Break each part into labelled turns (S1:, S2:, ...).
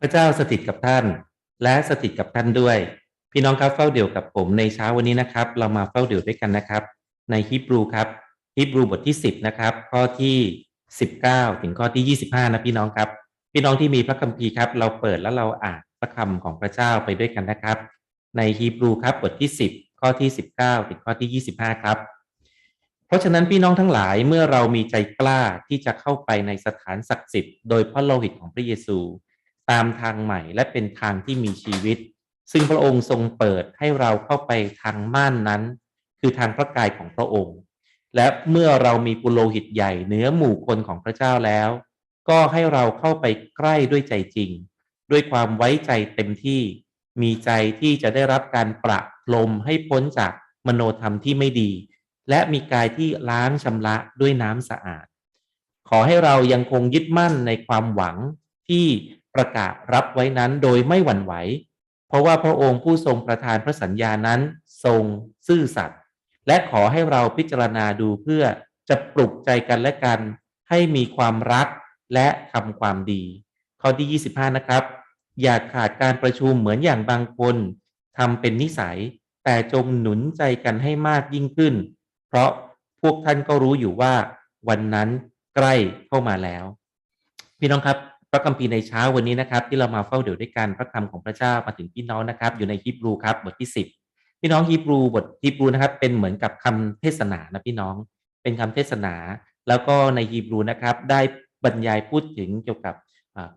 S1: พระเจ้าสถิตกับท่าน และสถิตกับท่านด้วย พี่น้องครับเฝ้าเดี่ยวกับผมในเช้าวันนี้นะครับ เรามาเฝ้าเดี่ยวด้วยกันนะครับ ในฮีบรูครับฮีบรูบทที่ 10นะครับข้อที่ 19 ถึงข้อที่ 25 นะพี่น้องครับ พี่น้องที่มีพระคัมภีร์ครับ เราเปิดแล้วเราอ่านพระคำของพระเจ้าไปด้วยกันนะครับ ในฮีบรูครับบทที่ 10 ข้อที่ 19 ถึงข้อที่ 25 ครับ เพราะฉะนั้นพี่น้องทั้งหลายเมื่อเรามีใจกล้าที่จะเข้าไปในสถานศักดิ์สิทธิ์โดยพระโลหิตของพระเยซู ตามทางใหม่ และเป็นทางที่มีชีวิต ซึ่งพระองค์ทรงเปิดให้เราเข้าไปทางม่านนั้น คือทางพระกายของพระองค์ และเมื่อเรามีปุโรหิตใหญ่เนื้อหมู่คนของพระเจ้าแล้ว ก็ให้เราเข้าไปใกล้ด้วยใจจริง ด้วยความไว้ใจเต็มที่มีใจที่จะได้รับการประลมให้พ้นจากมโนธรรมที่ไม่ดี และมีกายที่ล้างชำระด้วยน้ำสะอาด ขอให้เรายังคงยึดมั่นในความหวังที่ ประกาศรับไว้นั้นโดยไม่หวั่นไหว เพราะว่าพระองค์ผู้ทรงประทานพระสัญญานั้นทรงซื่อสัตย์และขอให้เราพิจารณาดูเพื่อจะปลุกใจกันและกัน ให้มีความรักและทำความดี ข้อที่ 25 นะครับ อย่าขาดการประชุมเหมือนอย่างบางคนทำเป็นนิสัย แต่จงหนุนใจกันให้มากยิ่งขึ้น เพราะพวกท่านก็รู้อยู่ว่าวันนั้นใกล้เข้ามาแล้ว พี่น้องครับ พระคัมภีร์ในเช้าวันนี้นะครับ ที่เรามาเฝ้าเดี๋ยวด้วยกันพระคำของพระเจ้ามาถึงพี่น้องนะครับ อยู่ในฮีบรูครับบทที่ 10 พี่น้องฮีบรูบทฮีบรูนะครับ เป็นเหมือนกับคำเทศนานะพี่น้อง เป็นคำเทศนา แล้วก็ในฮีบรูนะครับ ได้บรรยายพูดถึงเกี่ยวกับ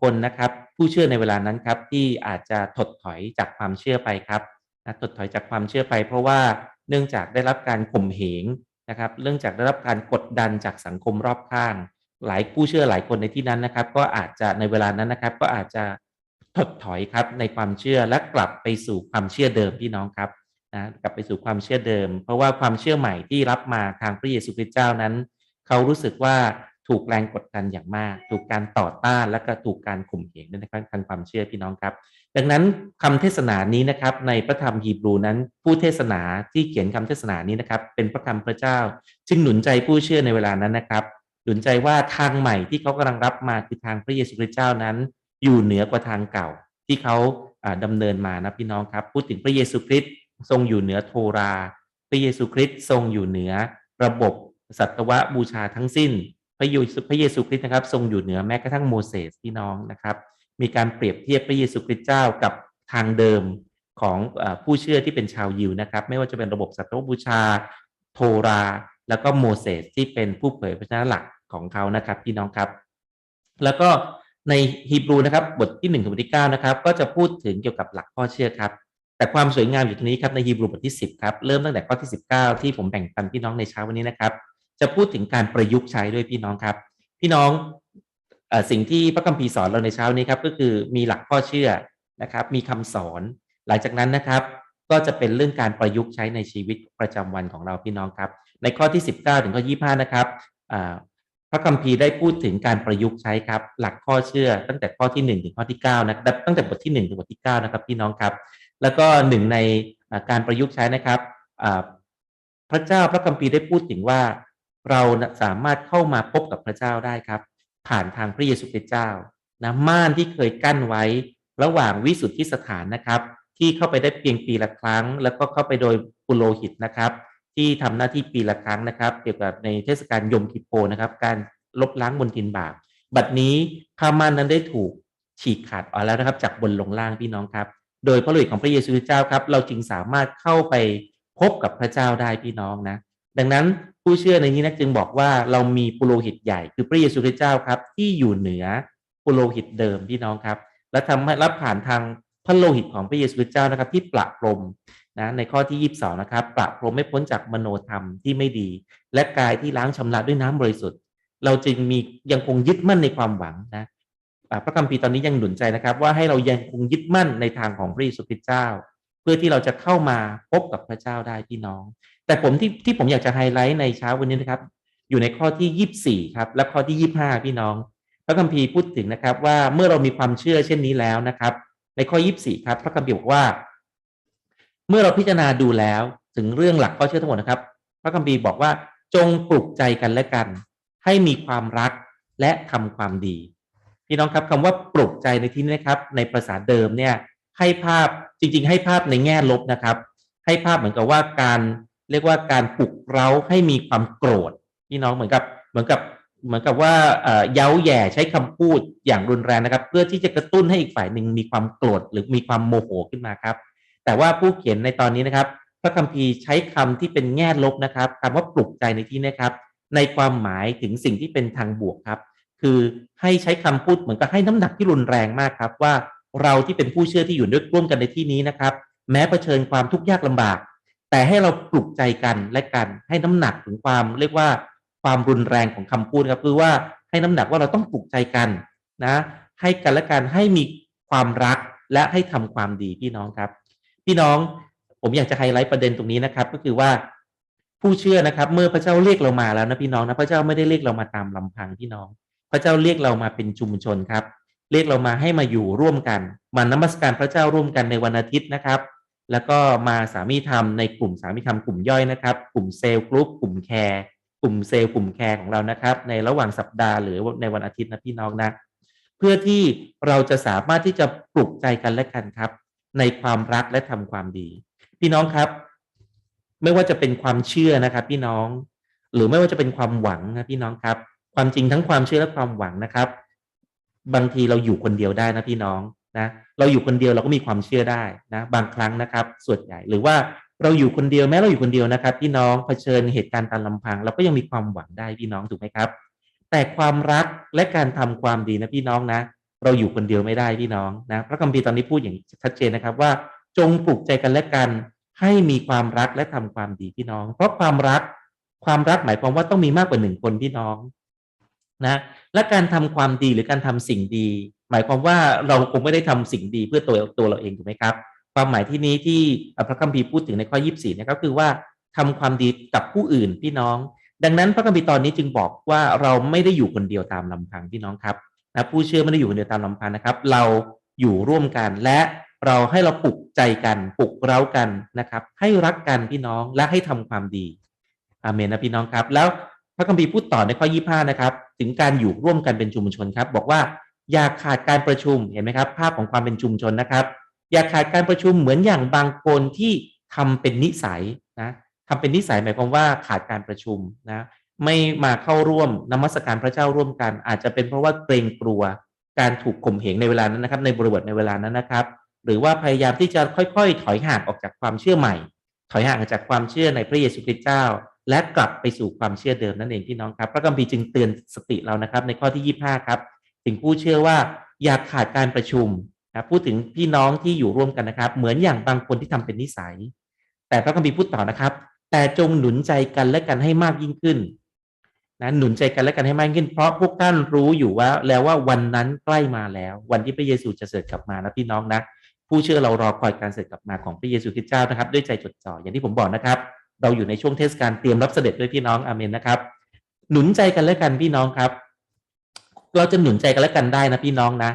S1: คนนะครับ ผู้เชื่อในเวลานั้นครับที่อาจจะถดถอยจากความเชื่อไปครับนะถดถอยจากความเชื่อไป เพราะว่าเนื่องจากได้รับการข่มเหงนะครับ เนื่องจากได้รับการกดดันจากสังคมรอบข้าง หลายผู้เชื่อหลายคนในที่นั้นนะครับ ก็อาจจะในเวลานั้นนะครับ ก็อาจจะถดถอยครับในความเชื่อและกลับไปสู่ความเชื่อเดิมพี่น้องครับนะกลับไปสู่ความเชื่อเดิม เพราะว่าความเชื่อใหม่ที่รับมาทางพระเยซูคริสต์เจ้านั้น เขารู้สึกว่าถูกแรงกดดันอย่างมาก ถูกการต่อต้านและก็ถูกการข่มเหงในทางความเชื่อพี่น้องครับ ดังนั้นคำเทศนานี้นะครับ ในพระธรรมฮีบรูนั้น ผู้เทศนาที่เขียนคำเทศนานี้นะครับ เป็นพระคำพระเจ้า จึงหนุนใจผู้เชื่อในเวลานั้นนะครับ หนุนใจว่าทางใหม่ที่เขากำลังรับมาคือทางพระเยซูคริสต์เจ้านั้น อยู่เหนือกว่าทางเก่าที่เขาดำเนินมานะพี่น้องครับ พูดถึงพระเยซูคริสต์ทรงอยู่เหนือโทรา พระเยซูคริสต์ทรงอยู่เหนือระบบสัตวบูชาทั้งสิ้น พระเยซูพระเยซูคริสต์นะครับ ทรงอยู่เหนือแม้กระทั่งโมเสสพี่น้องนะครับ มีการเปรียบเทียบพระเยซูคริสต์เจ้ากับทางเดิมของอผู้เชื่อที่เป็นชาวยิวนะครับ ไม่ว่าจะเป็นระบบสัตวบูชา โทรา แล้วก็โมเสสที่เป็นผู้เผยพระชนะหลัก ของเขานะครับพี่น้องครับ แล้วก็ในฮีบรูนะครับ บทที่1ถึงบทที่9นะครับ ก็จะพูดถึงเกี่ยวกับหลักข้อเชื่อครับ แต่ความสวยงามอยู่ตรงนี้ครับในฮีบรูบทที่ 10ครับเริ่มตั้งแต่ข้อที่ 19 ที่ผมแบ่งปันพี่น้องในเช้าวันนี้นะครับ จะพูดถึงการประยุกต์ใช้ด้วยพี่น้องครับ พี่น้องอสิ่งที่พระคัมภีร์สอนเราในเช้านี้ครับ ก็คือมีหลักข้อเชื่อนะครับ มีคำสอน หลังจากนั้นนะครับ ก็จะเป็นเรื่องการประยุกต์ใช้ในชีวิตประจำวันของเราพี่น้องครับ ในข้อที่ 19 ถึงข้อ 25 นะครับ พระคัมภีร์ได้พูดถึงการประยุกต์ใช้ครับ หลักข้อเชื่อตั้งแต่ข้อที่ 1 ถึงข้อที่9นะครับตั้งแต่บทที่ 1 ถึงบทที่ 9 นะครับพี่น้องครับ แล้วก็หนึ่งในการประยุกต์ใช้นะครับพระเจ้าพระคัมภีร์ได้พูดถึงว่าเราสามารถเข้ามาพบกับพระเจ้าได้ครับ ผ่านทางพระเยซูคริสต์เจ้านะม่านที่เคยกั้นไว้ระหว่างวิสุทธิสถานนะครับ ที่เข้าไปได้เพียงปีละครั้ง แล้วก็เข้าไปโดยปุโรหิตนะครับ ที่ทำหน้าที่ปีละครั้งนะครับ เกี่ยวกับในเทศกาลยมกิโปนะครับ การลบล้างบนทินบาปบัดนี้ผ้าม่านนั้นได้ถูกฉีกขาดออกแล้วนะครับ จากบนลงล่างพี่น้องครับ โดยพระฤทธิ์ของพระเยซูเจ้าครับ เราจึงสามารถเข้าไปพบกับพระเจ้าได้พี่น้องนะ ดังนั้นผู้เชื่อในนี้นะจึงบอกว่าเรามีปุโรหิตใหญ่คือพระเยซูคริสต์เจ้าครับ ที่อยู่เหนือปุโรหิตเดิมพี่น้องครับ และทำให้รับผ่านทาง พระโลหิตของพระเยซูคริสต์เจ้านะครับ ที่ประพรมนะในข้อที่22นะครับปราบพรมไม่พ้นจากมโนธรรมที่ไม่ดี และกายที่ล้างชำระด้วยน้ำบริสุทธิ์ เราจึงมียังคงยึดมั่นในความหวังนะพระคัมภีร์ตอนนี้ยังหนุนใจนะครับ ว่าให้เรายังคงยึดมั่นในทางของพระเยซูคริสต์เจ้า เพื่อที่เราจะเข้ามาพบกับพระเจ้าได้พี่น้อง แต่ผมที่ที่ผมอยากจะไฮไลท์ในเช้าวันนี้นะครับ อยู่ในข้อที่24ครับและข้อที่25พี่น้อง พระคัมภีร์พูดถึงนะครับว่าเมื่อเรามีความเชื่อเช่นนี้แล้วนะครับ ในข้อ 24 ครับพระคัมภีร์บอกว่า เมื่อเราพิจารณาดูแล้วถึงเรื่องหลักข้อเชื่อทั้งหมดนะครับ พระคัมภีร์บอกว่าจงปลุกใจกันและกัน ให้มีความรักและทำความดี พี่น้องครับคำว่าปลุกใจในที่นี้นะครับ ในภาษาเดิมเนี่ยให้ภาพจริง ๆ ให้ภาพในแง่ลบนะครับ ให้ภาพเหมือนกับว่าการเรียกว่าการปลุกเร้าให้มีความโกรธพี่น้องเหมือนกับเหมือนกับ เหมือนกับว่าเย้าแย่ใช้คำพูดอย่างรุนแรงนะครับ เพื่อที่จะกระตุ้นให้อีกฝ่ายหนึ่งมีความโกรธหรือมีความโมโหขึ้นมาครับ แต่ว่าผู้เขียนในตอนนี้นะครับพระคัมภีร์ใช้คำที่เป็นแง่ลบนะครับคำว่าปลุกใจในที่นี้ครับ ในความหมายถึงสิ่งที่เป็นทางบวกครับ คือให้ใช้คำพูดเหมือนกับให้น้ำหนักที่รุนแรงมากครับ ว่าเราที่เป็นผู้เชื่อที่อยู่ด้วยร่วมกันในที่นี้นะครับ แม้เผชิญความทุกข์ยากลำบาก แต่ให้เราปลุกใจกันและกันให้น้ำหนักถึงความเรียกว่า ความรุนแรงของคำพูดครับคือว่าให้น้ำหนักว่าเราต้องปลุกใจกันนะ ให้กันและกันให้มีความรักและให้ทำความดีพี่น้องครับ พี่น้องผมอยากจะไฮไลท์ประเด็นตรงนี้นะครับ ก็คือว่าผู้เชื่อนะครับ เมื่อพระเจ้าเรียกเรามาแล้วนะพี่น้องนะพระเจ้าไม่ได้เรียกเรามาตามลำพังพี่น้อง พระเจ้าเรียกเรามาเป็นชุมชนครับ เรียกเรามาให้มาอยู่ร่วมกัน มานมัสการพระเจ้าร่วมกันในวันอาทิตย์นะครับ แล้วก็มาสามีธรรมในกลุ่มสามีธรรมกลุ่มย่อยนะครับ กลุ่มเซลล์กรุ๊ปกลุ่มแคร์ ลุ่มเซลล์กลุ่มแคร์ของเรานะครับ ในระหว่างสัปดาห์หรือในวันอาทิตย์นะพี่น้องนะ เพื่อที่เราจะสามารถที่จะปลุกใจกันและกันครับ ในความรักและทำความดี พี่น้องครับ ไม่ว่าจะเป็นความเชื่อนะครับ พี่น้อง หรือไม่ว่าจะเป็นความหวังนะพี่น้องครับ ความจริงทั้งความเชื่อและความหวังนะครับ บางทีเราอยู่คนเดียวได้นะพี่น้องนะเราอยู่คนเดียวเราก็มีความเชื่อได้นะ บางครั้งนะครับ ส่วนใหญ่หรือว่า เราอยู่คนเดียวแม้เราอยู่คนเดียวนะครับ พี่น้องเผชิญเหตุการณ์ตามลำพัง เราก็ยังมีความหวังได้พี่น้องถูกไหมครับ แต่ความรักและการทำความดีนะพี่น้องนะ เราอยู่คนเดียวไม่ได้พี่น้องนะพระคัมภีร์ตอนนี้พูดอย่างชัดเจนนะครับว่าจงปลุกใจกันและกันให้มีความรักและทำความดีพี่น้อง เพราะความรักความรักหมายความว่าต้องมีมากกว่าหนึ่งคนพี่น้องนะและการทำความดีหรือการทำสิ่งดี หมายความว่าเราคงไม่ได้ทำสิ่งดีเพื่อตัวตัวเราเองถูกไหมครับ ความหมายที่นี้ที่พระคัมภีร์พูดถึงในข้อ 24นะครับคือว่าทำความดีกับผู้อื่นพี่น้อง ดังนั้นพระคัมภีร์ตอนนี้จึงบอกว่าเราไม่ได้อยู่คนเดียวตามลำพังพี่น้องครับนะผู้เชื่อไม่ได้อยู่คนเดียวตามลำพังนะครับ เราอยู่ร่วมกันและเราให้เราปลุกใจกันปลุกเร้ากันนะครับ ให้รักกันพี่น้องและให้ทำความดีอาเมนนะพี่น้องครับ แล้วพระคัมภีร์พูดต่อในข้อ 25 นะครับ ถึงการอยู่ร่วมกันเป็นชุมชนครับ บอกว่าอย่าขาดการประชุมเห็นไหมครับ ภาพของความเป็นชุมชนนะครับ อย่าขาดการประชุมเหมือนอย่างบางคนที่ทำเป็นนิสัยนะทำเป็นนิสัยหมายความว่าขาดการประชุมนะไม่มาเข้าร่วมนมัสการพระเจ้าร่วมกัน อาจจะเป็นเพราะว่าเกรงกลัวการถูกข่มเหงในเวลานั้นนะครับ ในบริบทในเวลานั้นนะครับ หรือว่าพยายามที่จะค่อยๆ ถอยห่างออกจากความเชื่อใหม่ ถอยห่างออกจากความเชื่อในพระเยซูคริสต์เจ้า และกลับไปสู่ความเชื่อเดิมนั่นเองพี่น้องครับ พระคัมภีจึงเตือนสติเรานะครับ ในข้อที่ 25 ครับถึงผู้เชื่อว่าอย่าขาดการประชุม นะพูดถึงพี่น้องที่อยู่ร่วมกันนะครับ เหมือนอย่างบางคนที่ทำเป็นนิสัย แต่พระคัมภีร์พูดต่อนะครับ แต่จงหนุนใจกันและกันให้มากยิ่งขึ้นนะหนุนใจกันและกันให้มากขึ้น เพราะพวกท่านรู้อยู่ว่า แล้วว่าวันนั้นใกล้มาแล้ว วันที่พระเยซูจะเสด็จกลับมานะพี่น้องนะผู้เชื่อเรารอคอยการเสด็จกลับมาของพระเยซูคริสต์เจ้านะครับ ด้วยใจจดจ่ออย่างที่ผมบอกนะครับ เราอยู่ในช่วงเทศกาลเตรียมรับเสด็จด้วยพี่น้องอาเมนนะครับ หนุนใจกันและกันพี่น้องครับ เราจะหนุนใจกันและกันได้นะพี่น้องนะ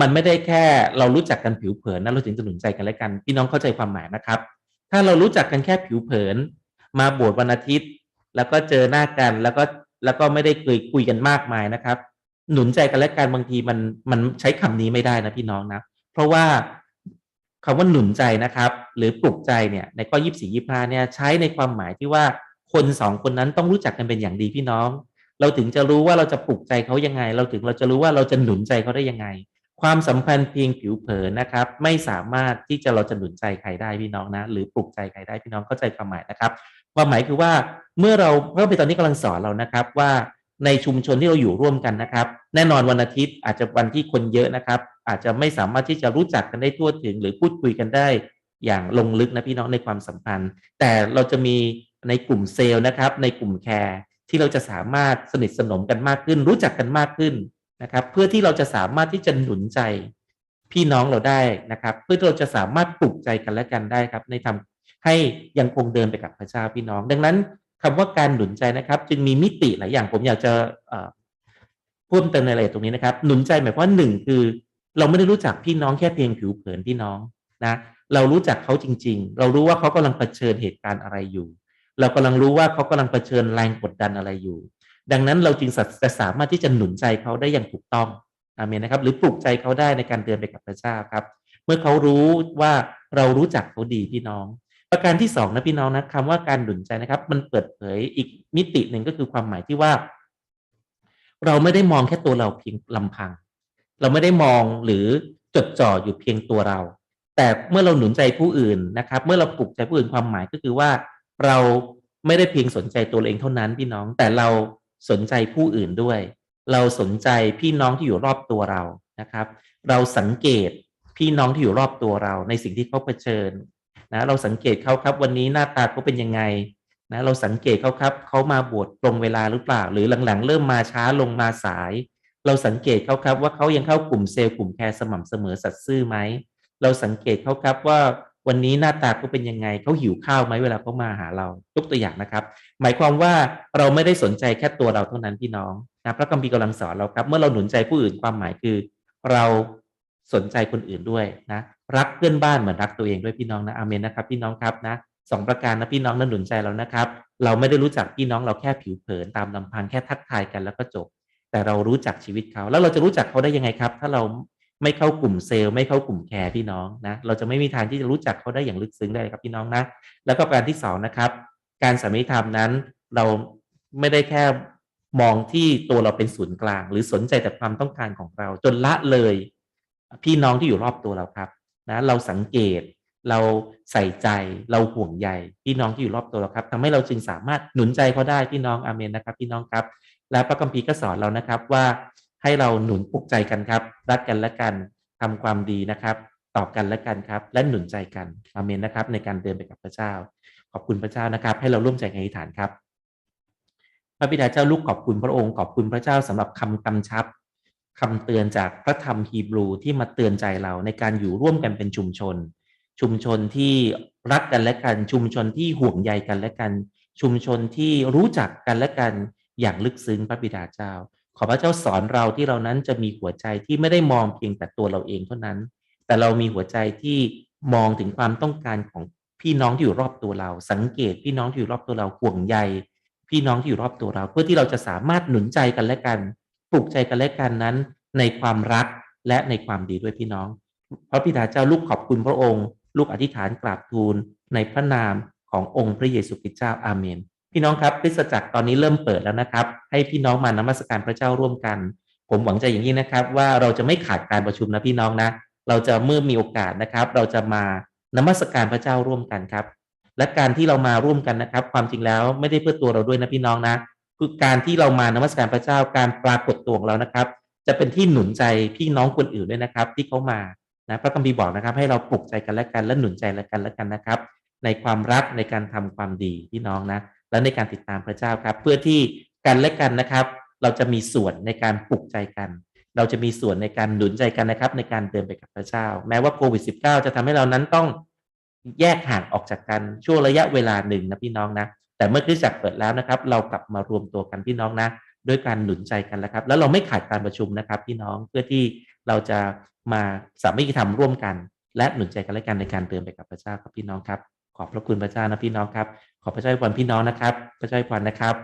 S1: มันไม่ได้แค่เรารู้จักกันผิวเผินนะเราถึงจะหนุนใจกันและกันพี่น้องเข้าใจความหมายนะครับ ถ้าเรารู้จักกันแค่ผิวเผิน มาโบสถ์วันอาทิตย์ แล้วก็เจอหน้ากันแล้วก็แล้วก็ไม่ได้เคยคุยกันมากมายนะครับ หนุนใจกันและกันบางทีมันมันใช้คำนี้ไม่ได้นะพี่น้องนะ เพราะว่าคำว่าหนุนใจนะครับ หรือปลุกใจเนี่ยในข้อยี่สี่ยี่ห้าเนี่ยใช้ในความหมายที่ว่าคนสองคนนั้นต้องรู้จักกันเป็นอย่างดีพี่น้อง เราถึงจะรู้ว่าเราจะปลุกใจเขายังไง เราถึงเราจะรู้ว่าเราจะหนุนใจเขาได้ยังไง ความสัมพันธ์เพียงผิวเผินนะครับ ไม่สามารถที่จะเราจะหนุนใจใครได้พี่น้องนะ หรือปลุกใจใครได้พี่น้องเข้าใจความหมายนะครับ ความหมายคือว่าเมื่อเราเพิ่มไปตอนนี้กำลังสอนเรานะครับว่าในชุมชนที่เราอยู่ร่วมกันนะครับ แน่นอนวันอาทิตย์อาจจะวันที่คนเยอะนะครับ อาจจะไม่สามารถที่จะรู้จักกันได้ทั่วถึง หรือพูดคุยกันได้อย่างลงลึกนะพี่น้องในความสัมพันธ์ แต่เราจะมีในกลุ่มเซลล์นะครับ ในกลุ่มแคร์ที่เราจะสามารถสนิทสนมกันมากขึ้น รู้จักกันมากขึ้น นะครับ เพื่อที่เราจะสามารถที่จะหนุนใจพี่น้องเราได้นะครับ เพื่อที่เราจะสามารถปลุกใจกันและกันได้ครับ ในทำให้ยังคงเดินไปกับพระเจ้าพี่น้อง ดังนั้นคำว่าการหนุนใจนะครับ จึงมีมิติหลายอย่างผมอยากจะเพิ่มเติมในรายละเอียดตรงนี้นะครับ หนุนใจหมายความว่าหนึ่งคือ เราไม่ได้รู้จักพี่น้องแค่เพียงผิวเผินพี่น้องนะเรารู้จักเขาจริง ๆ เรารู้ว่าเขากำลังเผชิญเหตุการณ์อะไรอยู่ เรากำลังรู้ว่าเขากำลังเผชิญแรงกดดันอะไรอยู่ ดังนั้นเราจึงจะสามารถที่จะหนุนใจเขาได้อย่างถูกต้องอาเมนนะครับ หรือปลุกใจเขาได้ในการเดินไปกับพระเจ้าครับ เมื่อเขารู้ว่าเรารู้จักเขาดีพี่น้อง ประการที่สองนะพี่น้องนะคำว่าการหนุนใจนะครับ มันเปิดเผยอีกมิติหนึ่งก็คือความหมายที่ว่า เราไม่ได้มองแค่ตัวเราเพียงลำพัง เราไม่ได้มองหรือจดจ่ออยู่เพียงตัวเรา แต่เมื่อเราหนุนใจผู้อื่นนะครับ เมื่อเราปลุกใจผู้อื่นความหมายก็คือว่า เราไม่ได้เพียงสนใจตัวเองเท่านั้นพี่น้อง แต่เรา สนใจผู้อื่นด้วย เราสนใจพี่น้องที่อยู่รอบตัวเรานะครับ เราสังเกตพี่น้องที่อยู่รอบตัวเราในสิ่งที่เขาเผชิญนะเราสังเกตเขาครับวันนี้หน้าตาเขาเป็นยังไงนะเราสังเกตเขาครับเขามาบวชตรงเวลาหรือเปล่า หรือหลังๆ เริ่มมาช้าลงมาสาย เราสังเกตเขาครับว่าเขายังเข้ากลุ่มเซลล์กลุ่มแคร์สม่ำเสมอสัตย์ซื่อไหมเราสังเกตเขาครับว่า วันนี้หน้าตาเขาเป็นยังไงเขาหิวข้าวไหมเวลาเขามาหาเรายกตัวอย่างนะครับ หมายความว่าเราไม่ได้สนใจแค่ตัวเราเท่านั้นพี่น้องนะพระคัมภีร์กำลังสอนเราครับ เมื่อเราหนุนใจผู้อื่นความหมายคือ เราสนใจคนอื่นด้วยนะรักเพื่อนบ้านเหมือนรักตัวเองด้วยพี่น้องนะอาเมนนะครับ พี่น้องครับนะสองประการนะพี่น้องนั้นหนุนใจเรานะครับ เราไม่ได้รู้จักพี่น้องเราแค่ผิวเผินตามลำพังแค่ทักทายกันแล้วก็จบ แต่เรารู้จักชีวิตเขาแล้วเราจะรู้จักเขาได้ยังไงครับ ถ้าเรา ไม่เข้ากลุ่มเซลล์ไม่เข้ากลุ่มแคร์พี่น้องนะเราจะไม่มีทางที่จะรู้จักเขาได้อย่างลึกซึ้งได้ครับพี่น้องนะแล้วก็การที่สองนะครับ การสามีธรรมนั้นเราไม่ได้แค่มองที่ตัวเราเป็นศูนย์กลาง หรือสนใจแต่ความต้องการของเรา จนละเลย พี่น้องที่อยู่รอบตัวเราครับนะเราสังเกตเราใส่ใจเราห่วงใยพี่น้องที่อยู่รอบตัวเราครับทำให้เราจึงสามารถหนุนใจเขาได้พี่น้องอาเมนนะครับ พี่น้องครับ และพระคัมภีร์ก็สอนเรานะครับว่า ให้เราหนุนปลุกใจกันครับ รักกันและกันทำความดีนะครับต่อกันและกันครับ และหนุนใจกันอาเมนนะครับ ในการเดินไปกับพระเจ้า ขอบคุณพระเจ้านะครับ ให้เราร่วมใจกันอธิษฐานครับ พระบิดาเจ้าลูกขอบคุณพระองค์ขอบคุณพระเจ้าสำหรับคำกำชับคำเตือนจากพระธรรมฮีบรูที่มาเตือนใจเราในการอยู่ร่วมกันเป็นชุมชน ชุมชนที่รักกันและกัน ชุมชนที่ห่วงใยกันและกัน ชุมชนที่รู้จักกันและกันอย่างลึกซึ้งพระบิดาเจ้า ขอพระเจ้าสอนเราที่เรานั้นจะมีหัวใจที่ไม่ได้มองเพียงแต่ตัวเราเองเท่านั้น แต่เรามีหัวใจที่มองถึงความต้องการของพี่น้องที่อยู่รอบตัวเรา สังเกตพี่น้องที่อยู่รอบตัวเราห่วงใยพี่น้องที่อยู่รอบตัวเรา เพื่อที่เราจะสามารถหนุนใจกันและกันปลุกใจกันและกันนั้น ในความรักและในความดีด้วยพี่น้อง พระบิดาเจ้าลูกขอบคุณพระองค์ ลูกอธิษฐานกราบทูลในพระนามขององค์พระเยซูคริสต์เจ้าอาเมน พี่น้องครับคริสตจักรตอนนี้เริ่มเปิดแล้วนะครับ ให้พี่น้องมานมัสการพระเจ้าร่วมกัน ผมหวังใจอย่างนี้นะครับ ว่าเราจะไม่ขาดการประชุมนะพี่น้องนะ เราจะเมื่อมีโอกาสนะครับ เราจะมานมัสการพระเจ้าร่วมกันครับ และการที่เรามาร่วมกันนะครับ ความจริงแล้วไม่ได้เพื่อตัวเราด้วยนะพี่น้องนะคือการที่เรามานมัสการพระเจ้าการปรากฏตัวของเรานะครับ จะเป็นที่หนุนใจพี่น้องคนอื่นด้วยนะครับ ที่เขามานะพระคัมภีร์บอกนะครับ ให้เราปลุกใจกันและกันและหนุนใจและกันและกันนะครับ ในความรักในการทำความดีพี่น้องนะ และในการติดตามพระเจ้าครับ เพื่อที่กันและกันนะครับ เราจะมีส่วนในการปลุกใจกัน เราจะมีส่วนในการหนุนใจกันนะครับ ในการเดินไปกับพระเจ้า แม้ว่าโควิด -19 จะทำให้เรานั้นต้องแยกห่างออกจากกันช่วงระยะเวลาหนึ่งนะพี่น้องนะ แต่เมื่อคริสตจักรเปิดแล้วนะครับ เรากลับมารวมตัวกันพี่น้องนะด้วยการหนุนใจกันแล้วครับ แล้วเราไม่ขาดการประชุมนะครับ พี่น้องเพื่อที่เราจะมาสามัคคีธรรมร่วมกัน และหนุนใจกันและกันในการเดินไปกับพระเจ้าครับพี่น้องครับ ขอบพระคุณพระเจ้านะพี่น้องครับ ขอพระเจ้าอวยพรพี่น้องนะครับพระเจ้าอวยพรนะครับ